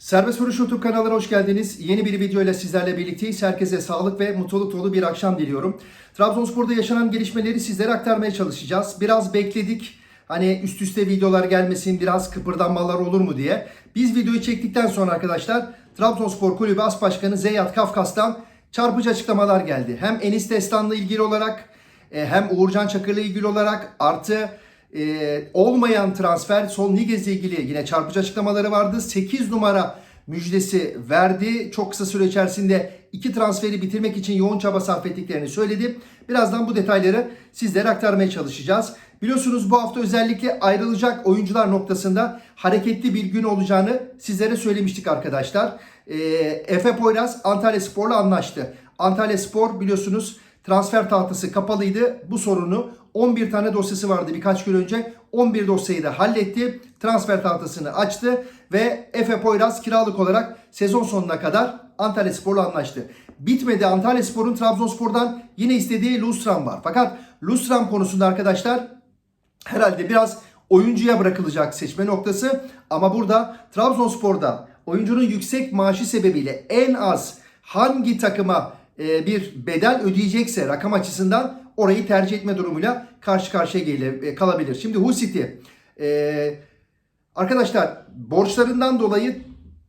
Serbest Vuruş YouTube kanalına hoş geldiniz. Yeni bir video ile sizlerle birlikteyiz. Herkese sağlık ve mutluluk dolu bir akşam diliyorum. Trabzonspor'da yaşanan gelişmeleri sizlere aktarmaya çalışacağız. Biraz bekledik. Hani üst üste videolar gelmesin, biraz kıpırdanmalar olur mu diye. Biz videoyu çektikten sonra arkadaşlar Trabzonspor Kulübü As Başkanı Zeyyat Kafkas'tan çarpıcı açıklamalar geldi. Hem Enis Destan'la ilgili olarak e, hem Uğurcan Çakır'la ilgili olarak artı e, olmayan transfer Sol Niguez'le ilgili yine çarpıcı açıklamaları vardı. 8 numara müjdesi verdi. Çok kısa süre içerisinde iki transferi bitirmek için yoğun çaba sarf ettiklerini söyledi. Birazdan bu detayları sizlere aktarmaya çalışacağız. Biliyorsunuz bu hafta özellikle ayrılacak oyuncular noktasında hareketli bir gün olacağını sizlere söylemiştik arkadaşlar. E, Efe Poyraz Antalya Spor'la anlaştı. Antalya Spor biliyorsunuz transfer tahtası kapalıydı. Bu sorunu 11 tane dosyası vardı birkaç gün önce. 11 dosyayı da halletti. Transfer tahtasını açtı ve Efe Poyraz kiralık olarak sezon sonuna kadar Antalya Spor'la anlaştı. Bitmedi Antalya Spor'un Trabzonspor'dan yine istediği Lustram var. Fakat Lustram konusunda arkadaşlar herhalde biraz oyuncuya bırakılacak seçme noktası. Ama burada Trabzonspor'da oyuncunun yüksek maaşı sebebiyle en az hangi takıma e, bir bedel ödeyecekse rakam açısından orayı tercih etme durumuyla karşı karşıya gele- e, kalabilir. Şimdi Hull City e, arkadaşlar borçlarından dolayı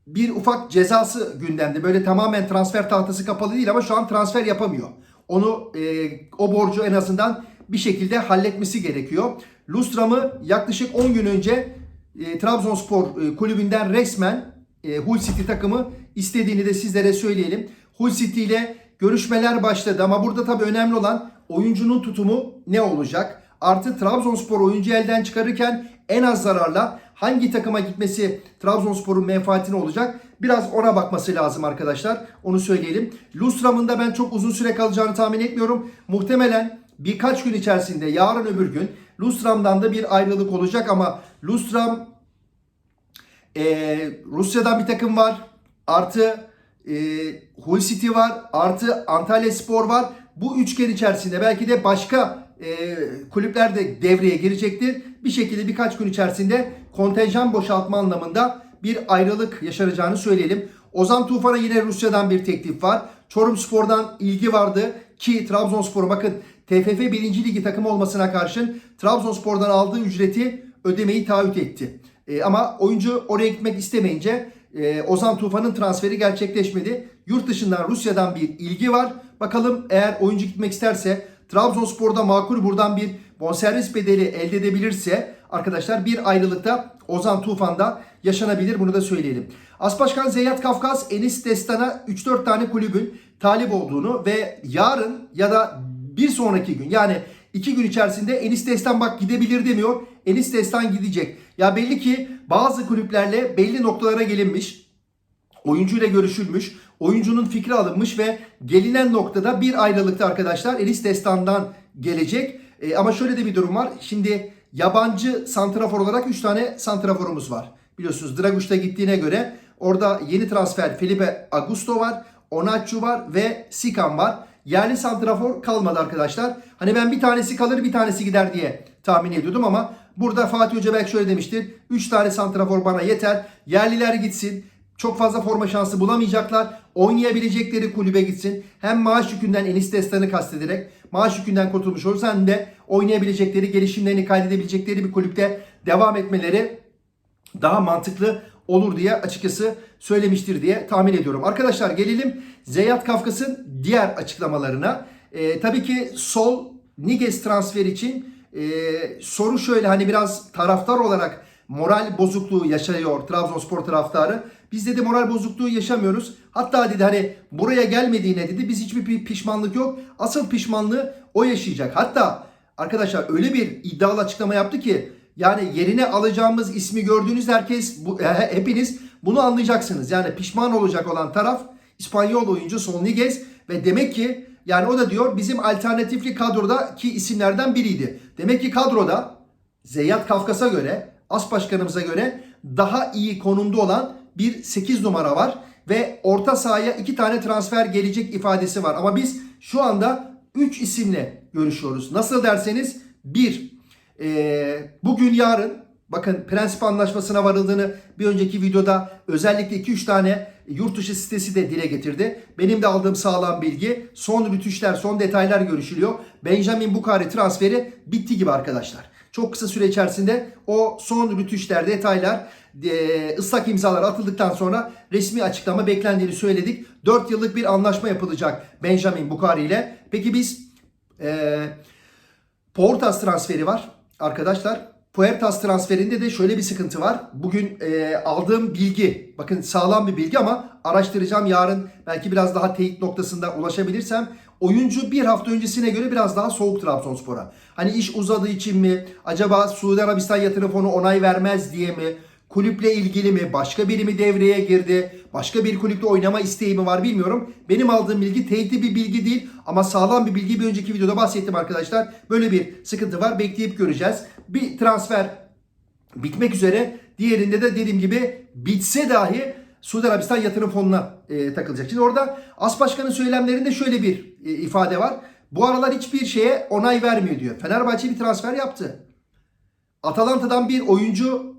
bir ufak cezası gündemde. Böyle tamamen transfer tahtası kapalı değil ama şu an transfer yapamıyor. Onu e, o borcu en azından bir şekilde halletmesi gerekiyor. Lustram'ı yaklaşık 10 gün önce e, Trabzonspor e, kulübünden resmen e, Hull City takımı istediğini de sizlere söyleyelim. Hull City ile görüşmeler başladı ama burada tabii önemli olan oyuncunun tutumu ne olacak? Artı Trabzonspor oyuncu elden çıkarırken en az zararla hangi takıma gitmesi Trabzonspor'un menfaatine olacak? Biraz ona bakması lazım arkadaşlar. Onu söyleyelim. Lustram'ın da ben çok uzun süre kalacağını tahmin etmiyorum. Muhtemelen birkaç gün içerisinde yarın öbür gün Lustram'dan da bir ayrılık olacak ama Lustram ee, Rusya'dan bir takım var. Artı e, Hull City var. Artı Antalya Spor var. Bu üçgen içerisinde belki de başka e, kulüpler de devreye girecektir. Bir şekilde birkaç gün içerisinde kontenjan boşaltma anlamında bir ayrılık yaşanacağını söyleyelim. Ozan Tufan'a yine Rusya'dan bir teklif var. Çorum Spor'dan ilgi vardı ki Trabzonspor bakın TFF 1. Ligi takımı olmasına karşın Trabzonspor'dan aldığı ücreti ödemeyi taahhüt etti. E, ama oyuncu oraya gitmek istemeyince e, Ozan Tufan'ın transferi gerçekleşmedi. Yurt dışından Rusya'dan bir ilgi var. Bakalım eğer oyuncu gitmek isterse Trabzonspor'da makul buradan bir bonservis bedeli elde edebilirse arkadaşlar bir ayrılıkta Ozan Tufan'da yaşanabilir bunu da söyleyelim. Aspaşkan Zeyyat Kafkas Enis Destan'a 3-4 tane kulübün talip olduğunu ve yarın ya da bir sonraki gün yani iki gün içerisinde Enis Destan bak gidebilir demiyor. Enis Destan gidecek. Ya belli ki bazı kulüplerle belli noktalara gelinmiş. Oyuncuyla görüşülmüş. Oyuncunun fikri alınmış ve gelinen noktada bir ayrılıkta arkadaşlar Enis Destan'dan gelecek. E, ama şöyle de bir durum var. Şimdi yabancı santrafor olarak 3 tane santraforumuz var. Biliyorsunuz Draguş'ta gittiğine göre orada yeni transfer Felipe Augusto var. Onaçu var ve Sikan var. Yerli santrafor kalmadı arkadaşlar. Hani ben bir tanesi kalır bir tanesi gider diye tahmin ediyordum ama burada Fatih Hoca belki şöyle demiştir. 3 tane santrafor bana yeter. Yerliler gitsin. Çok fazla forma şansı bulamayacaklar. Oynayabilecekleri kulübe gitsin. Hem maaş yükünden Enis Destan'ı kastederek maaş yükünden kurtulmuş olursa hem de oynayabilecekleri, gelişimlerini kaydedebilecekleri bir kulüpte devam etmeleri daha mantıklı olur diye açıkçası söylemiştir diye tahmin ediyorum. Arkadaşlar gelelim Zeyyat Kafkas'ın diğer açıklamalarına. Ee, tabii ki sol Niges transfer için e, soru şöyle hani biraz taraftar olarak moral bozukluğu yaşıyor Trabzonspor taraftarı. Biz dedi moral bozukluğu yaşamıyoruz. Hatta dedi hani buraya gelmediğine dedi biz hiçbir pi- pişmanlık yok. Asıl pişmanlığı o yaşayacak. Hatta arkadaşlar öyle bir iddialı açıklama yaptı ki yani yerine alacağımız ismi gördüğünüz herkes bu, hepiniz bunu anlayacaksınız. Yani pişman olacak olan taraf İspanyol oyuncu Son Niguez ve demek ki yani o da diyor bizim alternatifli kadrodaki isimlerden biriydi. Demek ki kadroda Zeyyat Kafkas'a göre, As Başkanımıza göre daha iyi konumda olan bir 8 numara var. Ve orta sahaya 2 tane transfer gelecek ifadesi var. Ama biz şu anda 3 isimle görüşüyoruz. Nasıl derseniz 1. bugün yarın Bakın prensip anlaşmasına varıldığını bir önceki videoda özellikle 2-3 tane yurt dışı sitesi de dile getirdi. Benim de aldığım sağlam bilgi son rütüşler, son detaylar görüşülüyor. Benjamin Bukari transferi bitti gibi arkadaşlar. Çok kısa süre içerisinde o son rütüşler, detaylar, e, ıslak imzalar atıldıktan sonra resmi açıklama beklendiğini söyledik. 4 yıllık bir anlaşma yapılacak Benjamin Bukari ile. Peki biz e, Portas transferi var arkadaşlar. Puertas transferinde de şöyle bir sıkıntı var. Bugün e, aldığım bilgi, bakın sağlam bir bilgi ama araştıracağım. Yarın belki biraz daha teyit noktasında ulaşabilirsem. Oyuncu bir hafta öncesine göre biraz daha soğuk Trabzonspor'a. Hani iş uzadığı için mi? Acaba Suudi Arabistan yatırım fonu onay vermez diye mi? Kulüple ilgili mi? Başka biri mi devreye girdi? Başka bir kulüpte oynama isteği mi var bilmiyorum. Benim aldığım bilgi teyitli bir bilgi değil ama sağlam bir bilgi. Bir önceki videoda bahsettim arkadaşlar. Böyle bir sıkıntı var. Bekleyip göreceğiz. Bir transfer bitmek üzere. Diğerinde de dediğim gibi bitse dahi Suudi Arabistan yatırım fonuna e, takılacak. Şimdi orada As Başkan'ın söylemlerinde şöyle bir e, ifade var. Bu aralar hiçbir şeye onay vermiyor diyor. Fenerbahçe bir transfer yaptı. Atalanta'dan bir oyuncu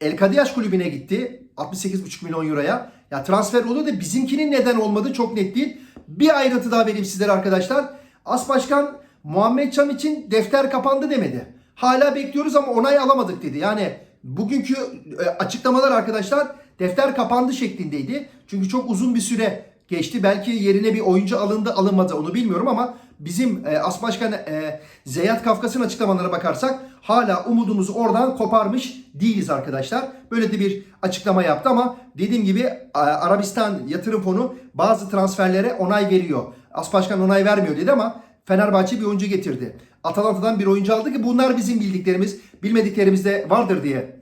El Kadiyaş kulübüne gitti. 68,5 milyon euroya. Ya transfer oldu da bizimkinin neden olmadı çok net değil. Bir ayrıntı daha vereyim sizlere arkadaşlar. As Başkan Muhammed Çam için defter kapandı demedi. Hala bekliyoruz ama onay alamadık dedi. Yani bugünkü e, açıklamalar arkadaşlar defter kapandı şeklindeydi. Çünkü çok uzun bir süre geçti. Belki yerine bir oyuncu alındı alınmadı onu bilmiyorum ama bizim e, As Başkan e, Zeyat Kafkas'ın açıklamalarına bakarsak hala umudumuzu oradan koparmış değiliz arkadaşlar. Böyle de bir açıklama yaptı ama dediğim gibi e, Arabistan yatırım fonu bazı transferlere onay veriyor. As Başkan onay vermiyor dedi ama Fenerbahçe bir oyuncu getirdi. Atalanta'dan bir oyuncu aldı ki bunlar bizim bildiklerimiz, bilmediklerimiz de vardır diye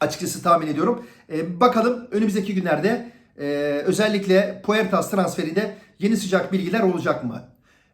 açıkçası tahmin ediyorum. Ee, bakalım önümüzdeki günlerde e, özellikle Puertas transferinde yeni sıcak bilgiler olacak mı?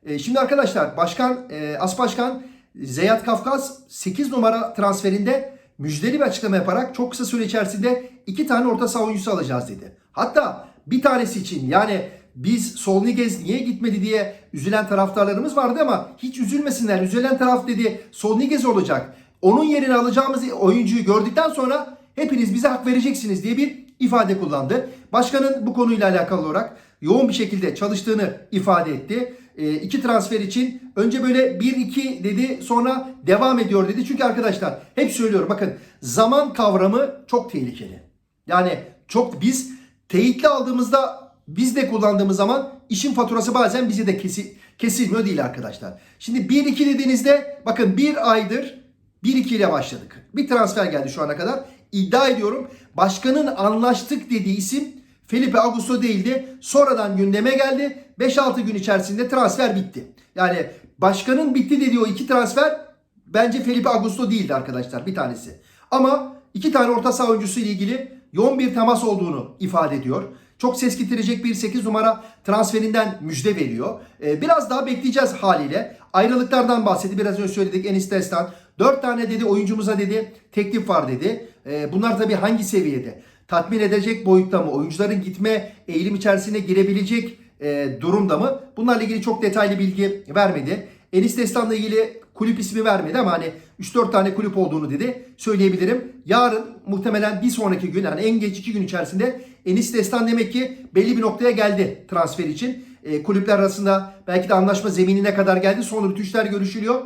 E, şimdi arkadaşlar Başkan e, As Başkan Zeyat Kafkas 8 numara transferinde müjdeli bir açıklama yaparak çok kısa süre içerisinde iki tane orta saha oyuncusu alacağız dedi. Hatta bir tanesi için yani biz Solnigez niye gitmedi diye üzülen taraftarlarımız vardı ama hiç üzülmesinler. Üzülen taraf dedi Solnigez olacak. Onun yerine alacağımız oyuncuyu gördükten sonra hepiniz bize hak vereceksiniz diye bir ifade kullandı. Başkanın bu konuyla alakalı olarak yoğun bir şekilde çalıştığını ifade etti. E, iki transfer için önce böyle 1-2 dedi sonra devam ediyor dedi. Çünkü arkadaşlar hep söylüyorum bakın zaman kavramı çok tehlikeli. Yani çok biz teyitli aldığımızda biz de kullandığımız zaman işin faturası bazen bize de kesi, kesilmiyor değil arkadaşlar. Şimdi 1-2 dediğinizde bakın bir aydır 1-2 ile başladık. Bir transfer geldi şu ana kadar. İddia ediyorum başkanın anlaştık dediği isim Felipe Augusto değildi. Sonradan gündeme geldi. 5-6 gün içerisinde transfer bitti. Yani başkanın bitti dediği o iki transfer bence Felipe Augusto değildi arkadaşlar bir tanesi. Ama iki tane orta saha oyuncusu ile ilgili yoğun bir temas olduğunu ifade ediyor. Çok ses getirecek bir 8 numara transferinden müjde veriyor. Ee, biraz daha bekleyeceğiz haliyle. Ayrılıklardan bahsetti. Biraz önce söyledik Enis Destan. 4 tane dedi oyuncumuza dedi teklif var dedi. Ee, bunlar tabii hangi seviyede? Tatmin edecek boyutta mı? Oyuncuların gitme eğilim içerisine girebilecek e, durumda mı? Bunlarla ilgili çok detaylı bilgi vermedi. Enis Destan'la ilgili kulüp ismi vermedi ama hani 3-4 tane kulüp olduğunu dedi söyleyebilirim. Yarın muhtemelen bir sonraki gün yani en geç 2 gün içerisinde Enis Destan demek ki belli bir noktaya geldi transfer için. E, kulüpler arasında belki de anlaşma zeminine kadar geldi. Son rütüşler görüşülüyor.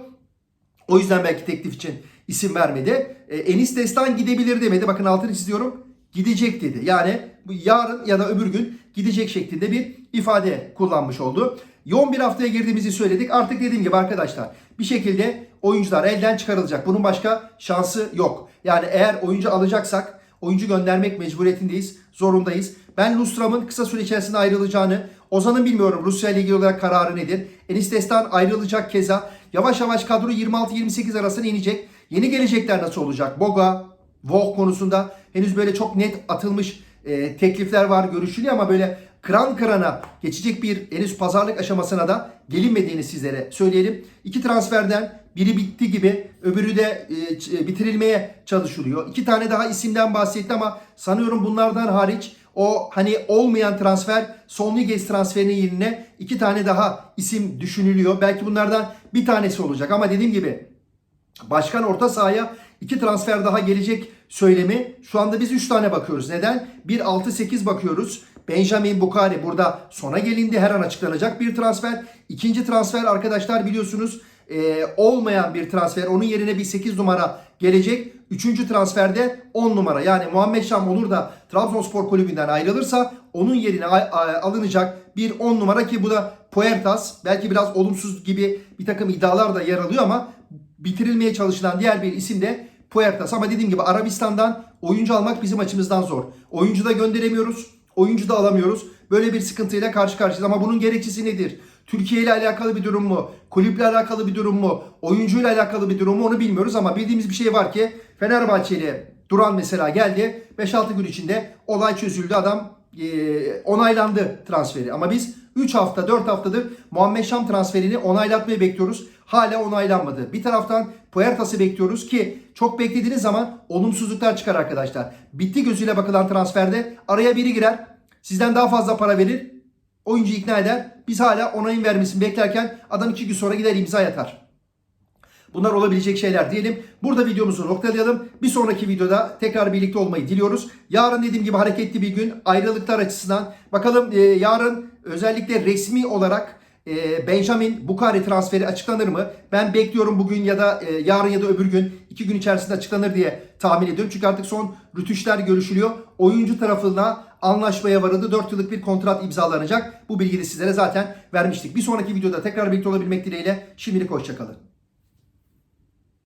O yüzden belki teklif için isim vermedi. E, Enis Destan gidebilir demedi. Bakın altını çiziyorum. Gidecek dedi. Yani yarın ya da öbür gün gidecek şeklinde bir ifade kullanmış oldu. Yoğun bir haftaya girdiğimizi söyledik. Artık dediğim gibi arkadaşlar bir şekilde oyuncular elden çıkarılacak. Bunun başka şansı yok. Yani eğer oyuncu alacaksak oyuncu göndermek mecburiyetindeyiz, zorundayız. Ben Lustram'ın kısa süre içerisinde ayrılacağını, Ozan'ın bilmiyorum Rusya ile ilgili olarak kararı nedir? Enis Destan ayrılacak keza. Yavaş yavaş kadro 26-28 arasına inecek. Yeni gelecekler nasıl olacak? Boga, Vogue konusunda henüz böyle çok net atılmış e, teklifler var görüşülüyor ama böyle kıran kırana geçecek bir henüz pazarlık aşamasına da gelinmediğini sizlere söyleyelim. İki transferden biri bitti gibi öbürü de e, bitirilmeye çalışılıyor. İki tane daha isimden bahsetti ama sanıyorum bunlardan hariç o hani olmayan transfer Sonliges transferinin yerine iki tane daha isim düşünülüyor. Belki bunlardan bir tanesi olacak ama dediğim gibi başkan orta sahaya İki transfer daha gelecek söylemi. Şu anda biz 3 tane bakıyoruz. Neden? 1 6 8 bakıyoruz. Benjamin Bukari burada sona gelindi. Her an açıklanacak bir transfer. İkinci transfer arkadaşlar biliyorsunuz e, olmayan bir transfer. Onun yerine bir 8 numara gelecek. Üçüncü transferde 10 numara. Yani Muhammed Şam olur da Trabzonspor kulübünden ayrılırsa onun yerine alınacak bir 10 numara ki bu da Puertas. Belki biraz olumsuz gibi bir takım iddialar da yer alıyor ama bitirilmeye çalışılan diğer bir isim de Puertas. Ama dediğim gibi Arabistan'dan oyuncu almak bizim açımızdan zor. Oyuncu da gönderemiyoruz. Oyuncu da alamıyoruz. Böyle bir sıkıntıyla karşı karşıyayız. Ama bunun gerekçesi nedir? Türkiye ile alakalı bir durum mu? Kulüple alakalı bir durum mu? Oyuncuyla alakalı bir durum mu? Onu bilmiyoruz ama bildiğimiz bir şey var ki Fenerbahçe ile Duran mesela geldi. 5-6 gün içinde olay çözüldü. Adam e, onaylandı transferi. Ama biz 3 hafta 4 haftadır Muhammed Şam transferini onaylatmayı bekliyoruz. Hala onaylanmadı. Bir taraftan Puertas'ı bekliyoruz ki çok beklediğiniz zaman olumsuzluklar çıkar arkadaşlar. Bitti gözüyle bakılan transferde araya biri girer. Sizden daha fazla para verir. Oyuncu ikna eder. Biz hala onayın vermesini beklerken adam 2 gün sonra gider imza yatar. Bunlar olabilecek şeyler diyelim. Burada videomuzu noktalayalım. Bir sonraki videoda tekrar birlikte olmayı diliyoruz. Yarın dediğim gibi hareketli bir gün. Ayrılıklar açısından. Bakalım e, yarın özellikle resmi olarak Benjamin Bukari transferi açıklanır mı? Ben bekliyorum bugün ya da e, yarın ya da öbür gün iki gün içerisinde açıklanır diye tahmin ediyorum. Çünkü artık son rütüşler görüşülüyor. Oyuncu tarafına anlaşmaya varıldı. 4 yıllık bir kontrat imzalanacak. Bu bilgiyi sizlere zaten vermiştik. Bir sonraki videoda tekrar birlikte olabilmek dileğiyle. Şimdilik hoşçakalın.